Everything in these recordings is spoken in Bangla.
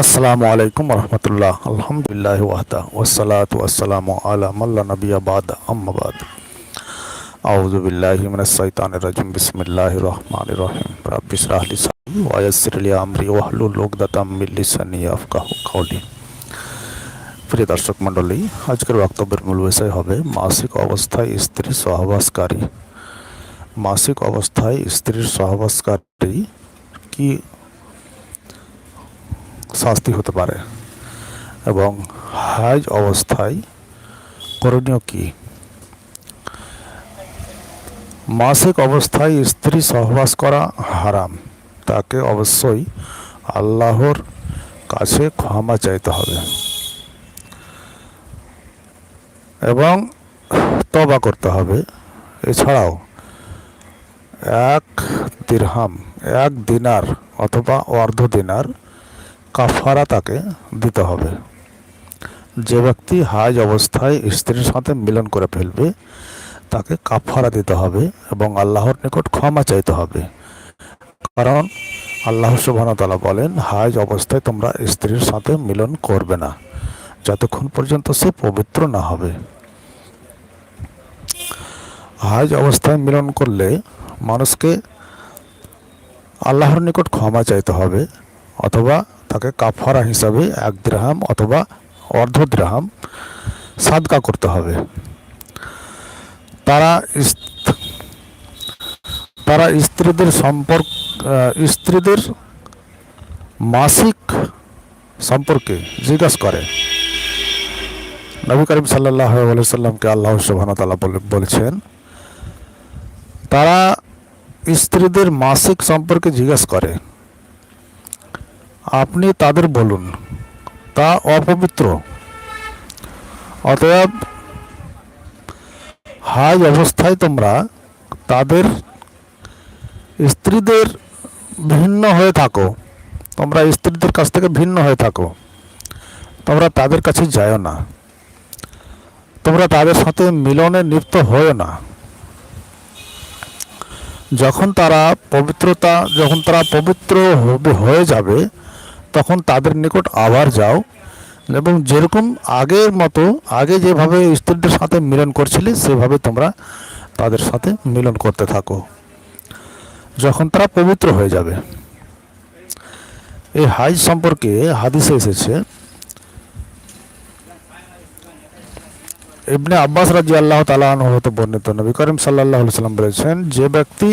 আসসালামু আলাইকুম রহমতুল্লাহ। আলহামদুলিল্লাহ ওয়াহদা। ওসালাত ওয়াসালাম আলা মাল্লা নবিয়া বাদ। আম্মাবাদ আউযু বিল্লাহি মিনাশ শাইতানির রাজিম। বিসমিল্লাহির রহমানির রহিম। রাব্বি ইশরাহ লি সাদরি ওয়া ইয়াসসির লি আমরি ওয়াহলুল উকদাতাম মিন লিসানি ইয়াফকাহু কাওলি। প্রিয় দর্শক মণ্ডলী, আজকের বক্তব্যের মূল বিষয় হবে মাসিক অবস্থায় স্ত্রীর সহবাসকারী। মাসিক অবস্থায় স্ত্রীর সহবাসকারী কি শাস্তি হতে পারে। এবং হাজ অবস্থায় করণীয় কি? মাসিক অবস্থায় স্ত্রী সহবাস করা হারাম। তাকে অবশ্যই আল্লাহর কাছে ক্ষমা চাইতে হবে। এবং তবা করতে হবে। এছাড়াও এক দিরহাম, এক দিনার অথবা অর্ধ দিনার কাফারা তাকে দিতে হবে। যে ব্যক্তি হাজ অবস্থায় স্ত্রীর সাথে মিলন করে ফেলবে, তাকে কাফারা দিতে হবে এবং আল্লাহর নিকট ক্ষমা চাইতে হবে। কারণ আল্লাহ সুবাহতালা বলেন, হাজ অবস্থায় তোমরা স্ত্রীর সাথে মিলন করবে না, যতক্ষণ পর্যন্ত সে পবিত্র না হবে। হাজ অবস্থায় মিলন করলে মানুষকে আল্লাহর নিকট ক্ষমা চাইতে হবে অথবা তাকে কাফারা হিসাবে এক দ্রাহাম অথবা অর্ধ দ্রাহাম সাদকা করতে হবে। তারা তারা স্ত্রীদের সম্পর্ক স্ত্রীদের মাসিক সম্পর্কে জিজ্ঞাসা করে। নবী করিম সাল্লাহ সাল্লামকে আল্লাহ সুবাহতাল্লাহ বলেছেন, তারা স্ত্রীদের মাসিক সম্পর্কে জিজ্ঞাসা করে। আপনি তাদের বলুন, তা অপবিত্র। অতএব, হাই অবস্থায় তোমরা তাদের স্ত্রীদের ভিন্ন হয়ে থাকো। তোমরা স্ত্রীদের কাছ থেকে ভিন্ন হয়ে থাকো। তোমরা তাদের কাছে যাও না। তোমরা তাদের সাথে মিলনে লিপ্ত হয়েও না। যখন তারা পবিত্রতা, যখন তারা পবিত্র হয়ে যাবে তখন তাদের নিকট আবার যাও। এবং যেরকম আগের মতো আগে যেভাবে স্ত্রীদের সাথে মিলন করছিলে, সেভাবে তোমরা তাদের সাথে মিলন করতে থাকো। যখন তারা পবিত্র হয়ে যাবে। এই হাইজ সম্পর্কে হাদিসে এসেছে, ইবনে আব্বাস রাজি আল্লাহ হতে বর্ণিত, নবী করিম সাল্লাহ সাল্লাম বলেছেন, যে ব্যক্তি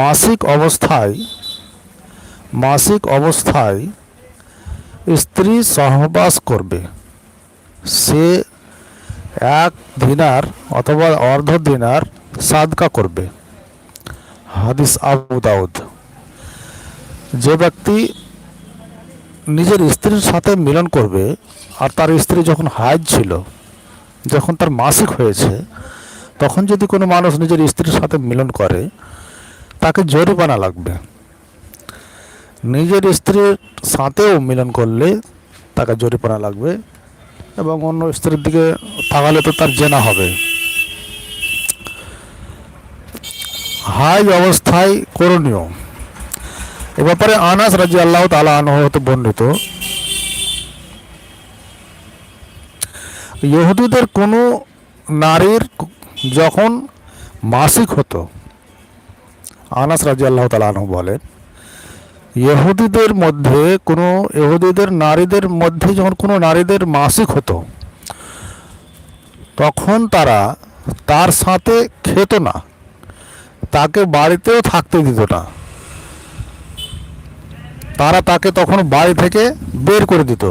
মাসিক অবস্থায় মাসিক অবস্থায় স্ত্রী সহবাস করবে। সে এক দিনার অথবা অর্ধ দিনার সাদকা করবে। হাদিস আবু দাউদ। যে ব্যক্তি নিজের স্ত্রীর সাথে মিলন করবে আর তার স্ত্রী যখন হাজ ছিল, যখন তার মাসিক হয়েছে, তখন যদি কোনো মানুষ নিজের স্ত্রীর সাথে মিলন করে, তাকে জরিমানা লাগবে। নিজের স্ত্রীর সাথেও মিলন করলে তাকে জরিপানা লাগবে এবং অন্য স্ত্রীর দিকে তাকালে তো তার জেনা হবে। হাই অবস্থায় করণীয়। এ ব্যাপারে আনাস রাজি আল্লাহ তালা আনহ হতে বর্ণিত, ইহুদিদের কোনো নারীর যখন মাসিক হতো, আনাস রাজি আল্লাহ তালাহ বলেন ইহুদিদের মধ্যে কোনো, ইহুদিদের নারীদের মধ্যে যখন কোনো নারীদের মাসিক হতো, তখন তারা তার সাথে খেত না। তাকে বাড়িতেও থাকতে দিত না। তারা তাকে তখন বাড়ি থেকে বের করে দিত।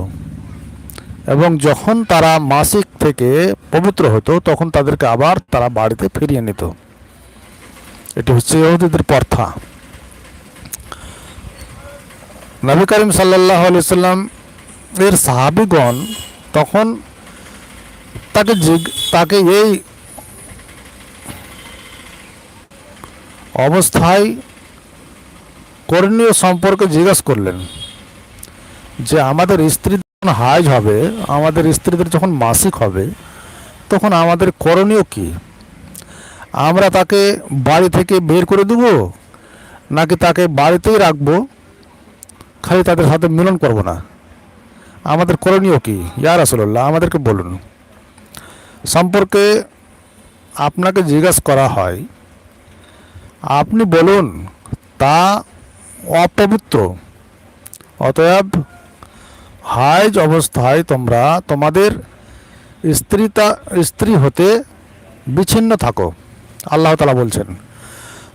এবং যখন তারা মাসিক থেকে পবিত্র হতো, তখন তাদেরকে আবার তারা বাড়িতে ফিরিয়ে নিত। এটি হচ্ছে ইহুদিদের প্রথা। নবী করিম সাল্লাহ সাল্লাম এর সাহাবিগণ তখন তাকে তাকে এই অবস্থায় করণীয় সম্পর্কে জিজ্ঞাসা করলেন যে আমাদের স্ত্রী যখন হাইজ হবে, আমাদের স্ত্রীদের যখন মাসিক হবে, তখন আমাদের করণীয় কি? আমরা তাকে বাড়ি থেকে বের করে দেব নাকি তাকে বাড়িতেই রাখব? খালি তাদের সাথে মিলন করব না। আমাদের করণীয় কি? ইয়া রাসুল্লাহ আমাদেরকে বলুন। সম্পর্কে আপনাকে জিজ্ঞাসা করা হয়, আপনি বলুন, তা অপবিত্র। অতএব হাইজ অবস্থায় তোমরা তোমাদের স্ত্রীতা, স্ত্রী হতে বিচ্ছিন্ন থাকো। আল্লাহ তালা বলছেন।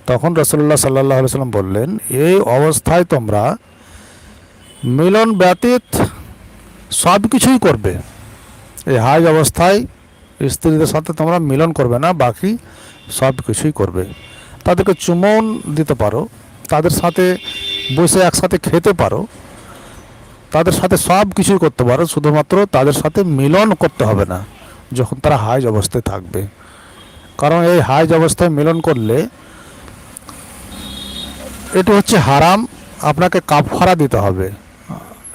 তখন রসুল্লাহ সাল্লাহ সাল্লাম বললেন, এই অবস্থায় তোমরা মিলন ব্যতীত সব কিছুই করবে। এই হাইজ অবস্থায় স্ত্রীদের সাথে তোমরা মিলন করবে না, বাকি সব কিছুই করবে। তাদেরকে চুমন দিতে পারো, তাদের সাথে বসে একসাথে খেতে পারো, তাদের সাথে সব কিছুই করতে পারো, শুধুমাত্র তাদের সাথে মিলন করতে হবে না, যখন তারা হাইজ অবস্থায় থাকবে। কারণ এই হাইজ অবস্থায় মিলন করলে এটা হচ্ছে হারাম, আপনাকে কাফারা দিতে হবে।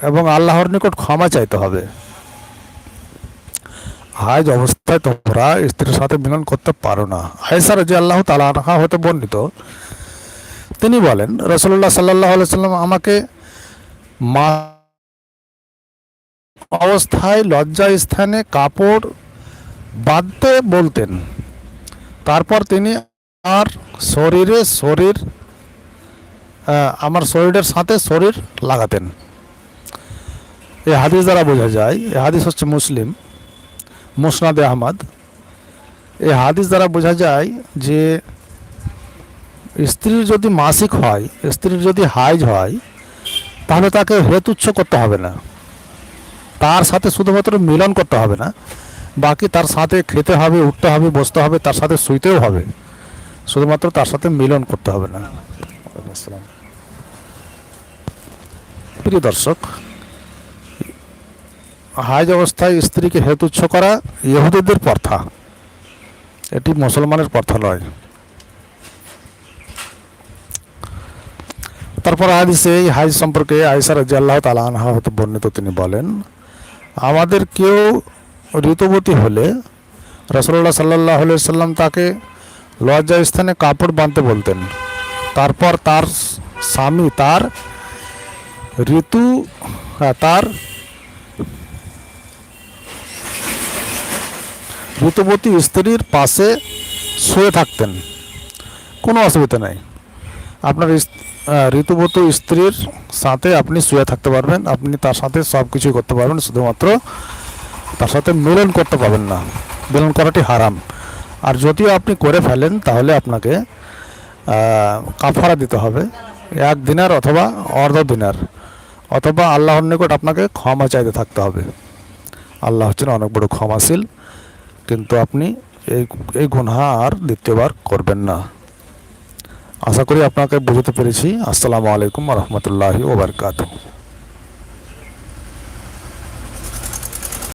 এবং আল্লাহর নিকট ক্ষমা চাইতে হবে। হাইজ অবস্থায় তোমরা স্ত্রীর সাথে মিলন করতে পারো না। আয়সা রাজি আল্লাহ তালা হতে বর্ণিত, তিনি বলেন রসল্লাহ সাল্লাহ সাল্লাম আমাকে মা অবস্থায় লজ্জা স্থানে কাপড় বাঁধতে বলতেন। তারপর তিনি আর শরীরে শরীর আমার শরীরের সাথে শরীর লাগাতেন। এই হাদিস দ্বারা বোঝা যায়, এই হাদিস হচ্ছে মুসলিম, মুসনাদে আহমদ। এই হাদিস দ্বারা বোঝা যায় যে স্ত্রীর যদি মাসিক হয় স্ত্রীর যদি হাইজ হয়, তাহলে তাকে হেতুচ্ছ করতে হবে না। তার সাথে শুধুমাত্র মিলন করতে হবে না, বাকি তার সাথে খেতে হবে, উঠতে হবে, বসতে হবে, তার সাথে শুইতেও হবে। শুধুমাত্র তার সাথে মিলন করতে হবে না। প্রিয় দর্শক হাইজ অবস্থায় স্ত্রীকে হেতুচ্ছ করা ইহুদিদের প্রথা। এটি মুসলমানের প্রথা নয়। তারপর হাদিসে এই হাইজ সম্পর্কে আয়সা রাজি আল্লাহ তালা আনহা হতে বর্ণিত তিনি বলেন আমাদের কেউ ঋতুবতী হলে রসল্লাহ সাল্লাহ সাল্লাম তাকে লজ্জা স্থানে কাপড় বাঁধতে বলতেন। তারপর তার স্বামী তার ঋতু হ্যাঁ, তার ঋতুবতী স্ত্রীর পাশে শুয়ে থাকতেন। কোনো অসুবিধা নেই। আপনার ঋতুবতী স্ত্রীর সাথে আপনি শুয়ে থাকতে পারবেন। আপনি তার সাথে সব কিছুই করতে পারবেন। শুধুমাত্র তার সাথে মিলন করতে পারবেন না। মিলন করাটি হারাম। আর যদিও আপনি করে ফেলেন, তাহলে আপনাকে কাফারা দিতে হবে। এক দিনার অথবা অর্ধ দিনার। অথবা আল্লাহর নিকট আপনাকে ক্ষমা চাইতে থাকতে হবে। আল্লাহ হচ্ছেন অনেক বড় ক্ষমাশীল। কিন্তু আপনি এই এই গুনহা আর দ্বিতীয়বার করবেন না। আশা করি আপনাকে বুঝতে পেরেছি। আসসালামু আলাইকুম রহমতুল্লাহি ওবরকাতু